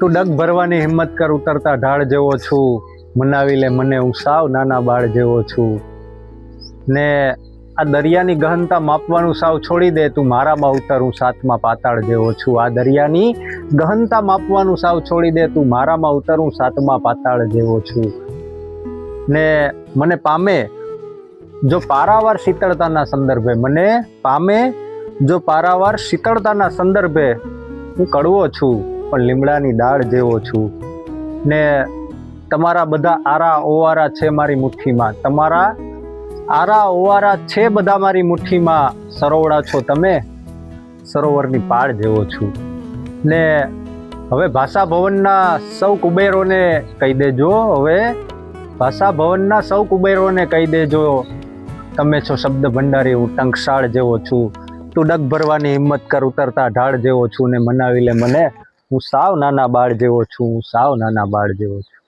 તું ડગ ભરવાની હિંમત કર, ઉતરતા ઢાળ જેવો છું. મનાવી લે મને, હું સાવ નાના બાળ જેવો છું. ને આ દરિયાની ગહનતા માપવાનું સાવ છોડી દે, તું મારામાં ઉતર હું સાતમા પાતાળ જેવો છું. આ દરિયાની ગહનતા માપવાનું સાવ છોડી દે, તું મારામાં ઉતર હું સાતમા પાતાળ જેવો છું. ને મને પામે જો પારાવાર શીતળતાના સંદર્ભે, મને પામે જો પારાવાર શીતળતાના સંદર્ભે હું કડવો છું. પણ લીમડાની દાળ જેવો છું. ને તમારા બધા આરા ઓવારા છે મારી મુઠ્ઠીમાં. તમારા આરા ઓવારા છે બધા મારી મુઠ્ઠીમાં. સરોવડા છો તમે? સરોવરની પાળ જેવો છું. ને હવે ભાષા ભવનના સૌ કુબેરોને કહી દેજો. હવે ભાષા ભવનના સૌ કુબેરોને કહી દેજો. તમે છો શબ્દ ભંડારી હું ટંકશાળ જેવો છું. તું ડગ ભરવાની હિંમત કર ઉતરતા ઢાળ જેવો છું ને મનાવી લે મને. હું સાવ નાના બાળ જેવો છું હું સાવ નાના બાળ જેવો છું.